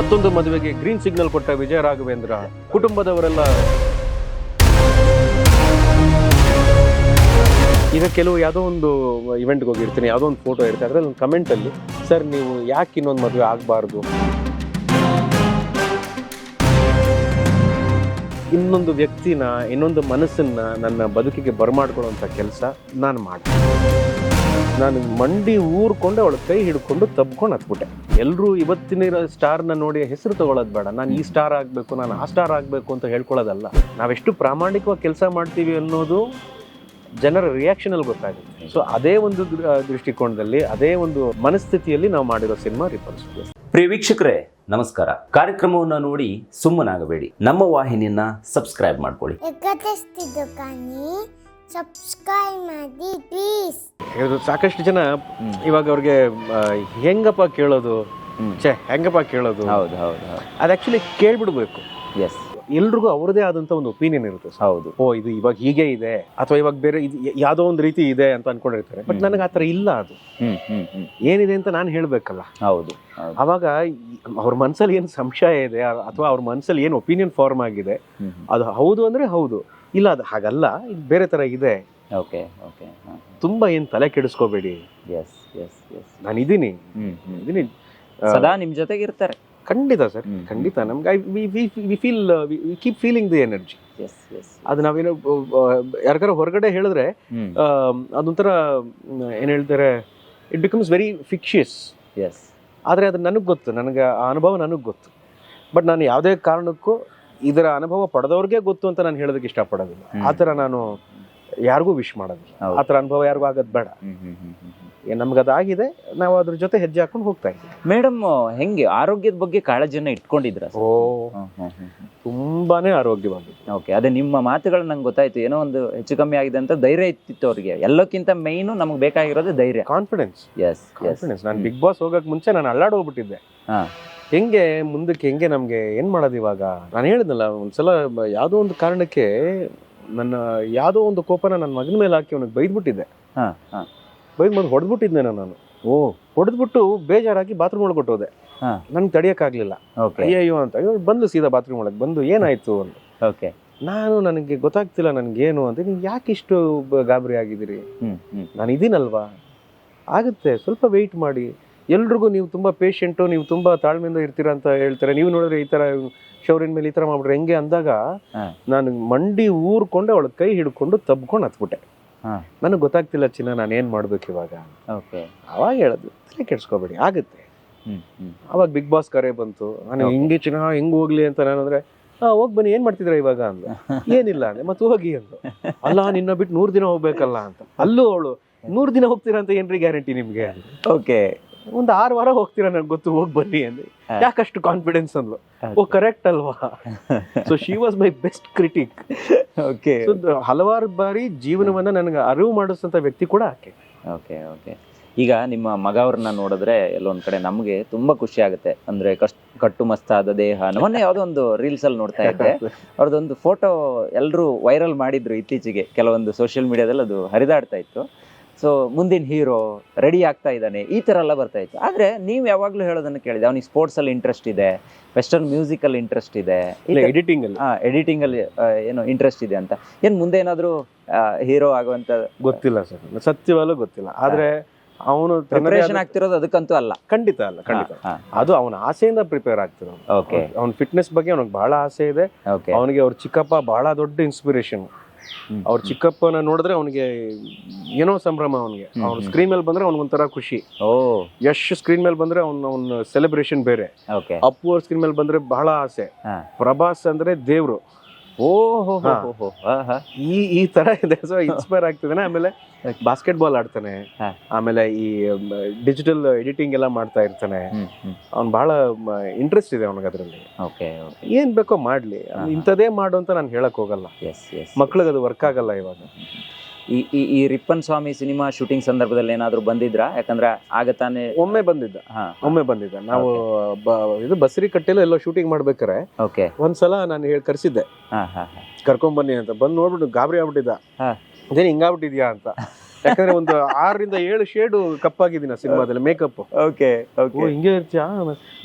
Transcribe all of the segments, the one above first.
ಮತ್ತೊಂದು ಮದುವೆಗೆ green signal ಕೊಟ್ಟ ವಿಜಯ ರಾಘವೇಂದ್ರ, ಕುಟುಂಬದವರೆಲ್ಲ ಈಗ ಕೆಲವು ಯಾವುದೋ ಒಂದು ಇವೆಂಟ್ಗೆ ಹೋಗಿರ್ತೀನಿ, ಯಾವುದೋ ಒಂದು ಫೋಟೋ ಇರುತ್ತೆ, ಅದರಲ್ಲಿ ಒಂದು ಕಮೆಂಟಲ್ಲಿ ಸರ್ ನೀವು ಯಾಕೆ ಇನ್ನೊಂದು ಮದುವೆ ಆಗಬಾರ್ದು? ಇನ್ನೊಂದು ವ್ಯಕ್ತಿನ, ಇನ್ನೊಂದು ಮನಸ್ಸನ್ನ ನನ್ನ ಬದುಕಿಗೆ ಬರಮಾಡ್ಕೊಳ್ಳೋಂಥ ಕೆಲಸ ನಾನು ಮಾಡಿದೆ ನಾನು ಮಂಡಿ ಊರ್ಕೊಂಡು ಅವಳ ಕೈ ಹಿಡ್ಕೊಂಡು ತಬ್ಕೊಂಡು ಹತ್ಬಿಟ್ಟೆ. ಎಲ್ಲರೂ ಇವತ್ತಿನ ಸ್ಟಾರ್ನ ನೋಡಿ ಹೆಸರು ತಗೊಳ್ಳೋದು ಬೇಡ. ನಾನು ಈ ಸ್ಟಾರ್ ಆಗಬೇಕು ನಾನು ಆ ಸ್ಟಾರ್ ಆಗಬೇಕು ಅಂತ ಹೇಳ್ಕೊಳ್ಳೋದಲ್ಲ. ನಾವೆಷ್ಟು ಪ್ರಾಮಾಣಿಕವಾಗಿ ಕೆಲಸ ಮಾಡ್ತೀವಿ ಅನ್ನೋದು ಜನರ ರಿಯಾಕ್ಷನ್ ಅಲ್ಲಿ ಗೊತ್ತಾಗುತ್ತೆ. ಸೊ ಅದೇ ಒಂದು ದೃಷ್ಟಿಕೋನದಲ್ಲಿ ಅದೇ ಒಂದು ಮನಸ್ಥಿತಿಯಲ್ಲಿ ನಾವು ಮಾಡಿರೋ ಸಿನಿಮಾ ರಿಪಲ್ಸ್ ಪ್ರಿಯ ವೀಕ್ಷಕರೇ ನಮಸ್ಕಾರ. ಕಾರ್ಯಕ್ರಮವನ್ನು ನೋಡಿ ಸುಮ್ಮನಾಗಬೇಡಿ. ನಮ್ಮ ವಾಹಿನಿಯನ್ನ ಸಬ್ಸ್ಕ್ರೈಬ್ ಮಾಡ್ಕೊಳ್ಳಿ. ಸಬ್ಸ್ಕ್ರೈಬ್ ಮಾಡಿ ಪ್ಲೀಸ್ ಸಾಕಷ್ಟು ಜನ ಇವಾಗ ಅವ್ರಿಗೆ ಹೆಂಗಪ್ಪ ಕೇಳೋದು? ಛೇ ಹೆಂಗಪ್ಪ ಕೇಳೋದು? ಹೌದು ಹೌದು ಅದು ಆಕ್ಚುಲಿ ಕೇಳ್ಬಿಡ್ಬೇಕು. ಎಸ್ ಎಲ್ರಿಗೂ ಅವ್ರದೇ ಆದಂತ ಒಂದು ಒಪಿನಿಯನ್ ಇರುತ್ತೆ ಹೌದು. ಓ ಇದು ಇವಾಗ ಹೀಗೆ ಇದೆ ಅಥವಾ ಇವಾಗ ಬೇರೆ ಇದು ಯಾವುದೋ ಒಂದು ರೀತಿ ಇದೆ ಅಂತ ಅನ್ಕೊಂಡಿರ್ತಾರೆ. ಬಟ್ ನನಗೆ ಆ ಥರ ಇಲ್ಲ ಅದು. ಹ್ಮ್ ಹ್ಮ್ ಹ್ಮ್. ಏನಿದೆ ಅಂತ ನಾನು ಹೇಳ್ಬೇಕಲ್ಲ. ಹೌದು ಅವಾಗ ಅವ್ರ ಮನಸ್ಸಲ್ಲಿ ಏನು ಸಂಶಯ ಇದೆ ಅಥವಾ ಅವ್ರ ಮನ್ಸಲ್ಲಿ ಏನು ಒಪಿನಿಯನ್ ಫಾರ್ಮ್ ಆಗಿದೆ ಅದು ಹೌದು ಅಂದ್ರೆ ಹೌದು. ಇಲ್ಲ ಅದು ಹಾಗಲ್ಲ. ಇದು ಬೇರೆ ಥರ ಇದೆ. Okay okay. ತುಂಬಾ ಏನು ತಲೆ ಕೆಡಿಸ್ಕೋಬೇಡಿ. ಎಸ್ ಎಸ್ ಎಸ್ ನಾನು ಇದ್ದೀನಿ ಇದೀನಿ ಸದಾ ನಿಮ್ಮ ಜೊತೆಗೆ ಇರ್ತಾರೆ ಖಂಡಿತ ಸರ್. ಖಂಡಿತ. ನಮ್ಗೆ we feel we keep feeling the energy yes yes ಅದು ನಾವೇನೋ ಯಾರಿಗಾರ ಹೊರಗಡೆ ಹೇಳಿದ್ರೆ ಅದೊಂಥರ ಏನು ಏನ್ ಹೇಳ್ತಾರೆ it becomes very fictitious yes ಆದರೆ ಅದು ನನಗೆ ಗೊತ್ತು. ನನಗೆ ಆ ಅನುಭವ ನನಗೆ ಗೊತ್ತು. ಬಟ್ ನಾನು ಯಾವುದೇ ಕಾರಣಕ್ಕೂ ಇದರ ಅನುಭವ ಪಡೆದವ್ರಿಗೆ ಗೊತ್ತು ಅಂತ ನಾನು ಹೇಳೋದಕ್ಕೆ ಇಷ್ಟಪಡೋದಿಲ್ಲ. ಆ ಥರ ನಾನು ಯಾರಿಗೂ ವಿಶ್ ಮಾಡೋದಿಲ್ಲ. ಆ ಥರ ಅನುಭವ ಯಾರಿಗೂ ಆಗೋದು ಬೇಡ. ನಮ್ಗದಾಗಿದೆ ನಾವು ಅದ್ರ ಜೊತೆ ಹೆಜ್ಜೆ ಹಾಕೊಂಡು ಹೋಗ್ತಾ ಇದ್ದೀವಿ. ಮೇಡಮ್ ಹೆಂಗೆ ಆರೋಗ್ಯದ ಬಗ್ಗೆ ಕಾಳಜಿಯನ್ನ ಇಟ್ಕೊಂಡಿದ್ರ ಓ. ತುಂಬಾನೇ ಆರೋಗ್ಯವಾಗಿತ್ತು ಓಕೆ ಅದೇ ನಿಮ್ಮ ಮಾತುಗಳು ನಂಗೆ ಗೊತ್ತಾಯ್ತು. ಏನೋ ಒಂದು ಹೆಚ್ಚು ಕಮ್ಮಿ ಆಗಿದೆ ಅಂತ ಧೈರ್ಯ ಇತ್ತಿತ್ತು ಅವ್ರಿಗೆ ಎಲ್ಲಕ್ಕಿಂತ ಮೈನು ನಮ್ಗೆ ಬೇಕಾಗಿರೋದು ಧೈರ್ಯ. ಕಾನ್ಫಿಡೆನ್ಸ್ ಎಸ್ ಕಾನ್ಫಿಡೆನ್ಸ್ ನಾನು ಬಿಗ್ ಬಾಸ್ ಹೋಗಕ್ ಮುಂಚೆ ನಾನು ಅಲ್ಲಾಡ್ ಹೋಗ್ಬಿಟ್ಟಿದ್ದೆ. ಹಾ. ಹೆಂಗೆ ಮುಂದಕ್ಕೆ ಹೆಂಗೆ ನಮಗೆ ಏನು ಮಾಡೋದು ಇವಾಗ? ನಾನು ಹೇಳಿದ್ನಲ್ಲ ಒಂದು ಸಲ ಯಾವುದೋ ಒಂದು ಕಾರಣಕ್ಕೆ ನನ್ನ ಯಾವುದೋ ಒಂದು ಕೋಪನ ನನ್ನ ಮಗನ ಮೇಲೆ ಹಾಕಿ ಅವನಿಗೆ ಬೈದ್ಬಿಟ್ಟಿದ್ದೆ. ಹಾಂ ಬೈದು ಬೈದ್ ಹೊಡೆದ್ಬಿಟ್ಟಿದ್ದೆ ನಾನು ಓ. ಹೊಡೆದ್ಬಿಟ್ಟು ಬೇಜಾರಾಗಿ ಬಾತ್ರೂಮ್ ಒಳಗೆ ಕೊಟ್ಟೋದೆ. ನನಗೆ ತಡಿಯಕ್ಕಾಗ್ಲಿಲ್ಲ. ಓಕೆ ಅಯ್ಯಯ್ಯೋ ಅಂತ. ಅಯ್ಯೋ ಬಂದು ಸೀದಾ ಬಾತ್ರೂಮ್ ಒಳಗೆ ಬಂದು ಏನಾಯಿತು ಅಂತ. ಓಕೆ ನಾನು ನನಗೆ ಗೊತ್ತಾಗ್ತಿಲ್ಲ ನನಗೇನು ಅಂತ. ನೀವು ಯಾಕೆ ಇಷ್ಟು ಗಾಬರಿ ಆಗಿದ್ದೀರಿ? ನಾನು ಇದೀನಲ್ವಾ? ಆಗುತ್ತೆ ಸ್ವಲ್ಪ ವೆಯ್ಟ್ ಮಾಡಿ. ಎಲ್ರಿಗೂ ನೀವು ತುಂಬಾ ಪೇಷೆಂಟು ನೀವು ತುಂಬಾ ತಾಳ್ಮೆಯಿಂದ ಇರ್ತೀರಾ ಅಂತ ಹೇಳ್ತಾರೆ. ನೀವು ನೋಡಿದ್ರೆ ಈ ತರ ಶೌರಿನ ಮೇಲೆ ಈ ತರ ಮಾಡ್ಬಿಟ್ರೆ ಹೆಂಗೆ ಅಂದಾಗ. ನಾನು ಮಂಡಿ ಊರ್ಕೊಂಡು ಅವಳ ಕೈ ಹಿಡ್ಕೊಂಡು ತಬ್ಕೊಂಡು ಹತ್ಬಿಟ್ಟೆ. ನನಗೆ ಗೊತ್ತಾಗ್ತಿಲ್ಲ ಚಿನ್ನ ನಾನು ಏನ್ ಮಾಡ್ಬೇಕು ಇವಾಗ ಓಕೆ. ಅವಾಗ ಹೇಳೋದು ತಲೆ ಕೆಡ್ಸ್ಕೊಬೇಡಿ ಆಗುತ್ತೆ. ಅವಾಗ ಬಿಗ್ ಬಾಸ್ ಕರೆ ಬಂತು. ನಾನು. ಹಿಂಗೆ ಚಿನ್ನ ಹೆಂಗ್ ಹೋಗ್ಲಿ ಅಂತ ನಾನು ಅಂದ್ರೆ ಹಾ ಹೋಗ್ ಬನ್ನಿ ಏನ್ ಮಾಡ್ತಿದ್ರ ಇವಾಗ? ಅಂದ. ಏನಿಲ್ಲ ಅಂದ್ರೆ ಮತ್ತೆ ಹೋಗಿ ಅಂದ. ಅಲ್ಲ ನಿನ್ನ ಬಿಟ್ಟು ನೂರ್ ದಿನ ಹೋಗ್ಬೇಕಲ್ಲ ಅಂತ. ಅಲ್ಲೂ ಅವಳು ನೂರ್ ದಿನ ಹೋಗ್ತೀರಾ ಅಂತ ಏನ್ರಿ ಗ್ಯಾರಂಟಿ ನಿಮ್ಗೆ? ಓಕೆ. ಒಂದ್ ಆರು ವಾರ ಹೋಗ್ತೀರಾ ನನಗೆ ಗೊತ್ತು ಹೋಗಿ ಬನ್ನಿ ಅಂದ್ರೆ ಯಾಕಷ್ಟು ಕಾನ್ಫಿಡೆನ್ಸ್ ಅಂದ್ಲು? ಓ ಕರೆಕ್ಟ್ ಅಲ್ವಾ? So she was my best critic okay ಹಲವಾರು ಬಾರಿ ಜೀವನವನ್ನ ನನಗೆ ಅರಿವು ಮಾಡಿಸಂತ ವ್ಯಕ್ತಿ ಕೂಡ ಆಕೆ. ಓಕೆ ಓಕೆ ಈಗ ನಿಮ್ಮ ಮಗ ಅವ್ರನ್ನ ನೋಡಿದ್ರೆ ಎಲ್ಲೊಂದ್ ಕಡೆ ನಮಗೆ ತುಂಬಾ ಖುಷಿ ಆಗುತ್ತೆ. ಅಂದ್ರೆ ಕಷ್ಟ ಕಟ್ಟು ಮಸ್ತಾದ ದೇಹ. ಮೊನ್ನೆ ಯಾವ್ದೋ ಒಂದು ರೀಲ್ಸ್ ಅಲ್ಲಿ ನೋಡ್ತಾ ಇದ್ದೆ. ಅವ್ರದ್ದೊಂದು ಫೋಟೋ ಎಲ್ಲರೂ ವೈರಲ್ ಮಾಡಿದ್ರು ಇತ್ತೀಚೆಗೆ. ಕೆಲವೊಂದು ಸೋಷಿಯಲ್ ಮೀಡಿಯಾದಲ್ಲಿ ಅದು ಹರಿದಾಡ್ತಾ ಇತ್ತು. ಸೊ ಮುಂದಿನ ಹೀರೋ ರೆಡಿ ಆಗ್ತಾ ಇದ್ದಾನೆ. ಈ ಥರ ಎಲ್ಲ ಬರ್ತಾ ಇತ್ತು. ಆದ್ರೆ ನೀವು ಯಾವಾಗಲೂ ಹೇಳೋದನ್ನ ಕೇಳಿದೆ ಅವ್ನಿಗೆ ಸ್ಪೋರ್ಟ್ಸಲ್ಲಿ ಇಂಟ್ರೆಸ್ಟ್ ಇದೆ ವೆಸ್ಟರ್ನ್ ಮ್ಯೂಸಿಕಲ್ ಇಂಟ್ರೆಸ್ಟ್ ಇದೆ. ಎಡಿಟಿಂಗ್ ಅಲ್ಲಿ. ಎಡಿಟಿಂಗ್ ಅಲ್ಲಿ ಆ, ಏನೋ ಇಂಟ್ರೆಸ್ಟ್ ಇದೆ ಅಂತ. ಏನು ಮುಂದೆ ಏನಾದರೂ ಹೀರೋ ಆಗುವಂತ ಗೊತ್ತಿಲ್ಲ ಸರ್. ಸತ್ಯವಲ್ಲೂ ಗೊತ್ತಿಲ್ಲ. ಆದ್ರೆ ಅವನು ಪ್ರಿಪರೇಷನ್ ಆಗ್ತಿರೋದು ಅದಕ್ಕಂತೂ ಅಲ್ಲ. ಖಂಡಿತ ಅಲ್ಲ ಖಂಡಿತ. ಅದು ಅವನ ಆಸೆಯಿಂದ ಪ್ರಿಪೇರ್ ಆಗ್ತಿರೋ ಓಕೆ ಅವನ ಫಿಟ್ನೆಸ್ ಬಗ್ಗೆ ಅವನಿಗೆ ಬಹಳ ಆಸೆ ಇದೆ. ಅವನಿಗೆ ಅವ್ರ ಚಿಕ್ಕಪ್ಪ ಬಹಳ ದೊಡ್ಡ ಇನ್ಸ್ಪಿರೇಷನ್ ಅವ್ರ ಚಿಕ್ಕಪ್ಪನ ನೋಡಿದ್ರೆ ಅವನಿಗೆ ಏನೋ ಸಂಭ್ರಮ ಅವನಿಗೆ. ಅವ್ನು ಸ್ಕ್ರೀನ್ ಮೇಲೆ ಬಂದ್ರೆ ಅವ್ನಿಗೊಂಥರ ಖುಷಿ. ಓ. ಯಶ್ ಸ್ಕ್ರೀನ್ ಮೇಲೆ ಬಂದ್ರೆ ಅವ್ನ ಅವ್ನ ಸೆಲೆಬ್ರೇಷನ್ ಬೇರೆ. ಓಕೆ. ಅಪ್ಪು ಅವ್ರ ಸ್ಕ್ರೀನ್ ಮೇಲೆ ಬಂದ್ರೆ ಬಹಳ ಆಸೆ. ಪ್ರಭಾಸ್ ಅಂದ್ರೆ ದೇವ್ರು. ಓ ಹೋ. ಹೋ ಹೋ. ಹಾ ಹಾ ಈ ಈ ತರ ಇದೆ. ಸೊ ಇನ್ಸ್ಪೈರ್ ಆಗ್ತಿದ್ದಾನೆ. ಆಮೇಲೆ. ಬಾಸ್ಕೆಟ್ ಬಾಲ್ ಆಡ್ತಾನೆ. ಆಮೇಲೆ ಈ ಡಿಜಿಟಲ್ ಎಡಿಟಿಂಗ್ ಎಲ್ಲ ಮಾಡ್ತಾ ಇರ್ತಾನೆ. ಅವ್ನ್ ಬಹಳ ಇಂಟ್ರೆಸ್ಟ್ ಇದೆ ಅವನಿಗೆ ಅದರಲ್ಲಿ. ಏನ್ ಬೇಕೋ ಮಾಡ್ಲಿ. ಇಂಥದೇ ಮಾಡು ಅಂತ ನಾನು ಹೇಳಕ್ ಹೋಗಲ್ಲ. ಎಸ್ ಎಸ್ ಮಕ್ಳಿಗೆ ಅದು ವರ್ಕ್ ಆಗಲ್ಲ ಇವಾಗ. ಈ ಈ ಈ ರಿಪ್ಪನ್ ಸ್ವಾಮಿ ಸಿನಿಮಾ ಶೂಟಿಂಗ್ ಸಂದರ್ಭದಲ್ಲಿ ಏನಾದರೂ ಬಂದಿದ್ರಾ? ಯಾಕಂದ್ರೆ ಆಗ ತಾನೇ ಒಮ್ಮೆ ಬಂದಿದ್ದ. ಹಾ. ಒಮ್ಮೆ ಬಂದಿದ್ದ. ನಾವು ಬ- ಇದು ಬಸರಿ ಕಟ್ಟೆಲ್ಲ ಎಲ್ಲೋ ಶೂಟಿಂಗ್ ಮಾಡ್ಬೇಕಾರೆ ಓಕೆ. ಒಂದ್ಸಲ ನಾನು ಹೇಳಿ ಕರ್ಸಿದ್ದೆ. ಹಾ ಹಾ ಹಾ. ಕರ್ಕೊಂಡ್ ಬನ್ನಿ ಅಂತ. ಬಂದ್ ನೋಡ್ಬಿಟ್ಟು ಗಾಬರಿ ಆಗ್ಬಿಟ್ಟಿದ್ದ. ಹಾ. ಅದೇನು ಹಿಂಗಾಗ್ಬಿಟ್ಟಿದ್ಯಾ ಅಂತ. ಯಾಕಂದ್ರೆ ಒಂದು ಆರರಿಂದ ಏಳು ಶೇಡು ಕಪ್ಪಾಗಿದ್ದೀನಿ ಸಿನಿಮಾದಲ್ಲಿ ಮೇಕಪ್ ಓಕೆ ಹಿಂಗೆ ಇರ್ತೀಯಾ?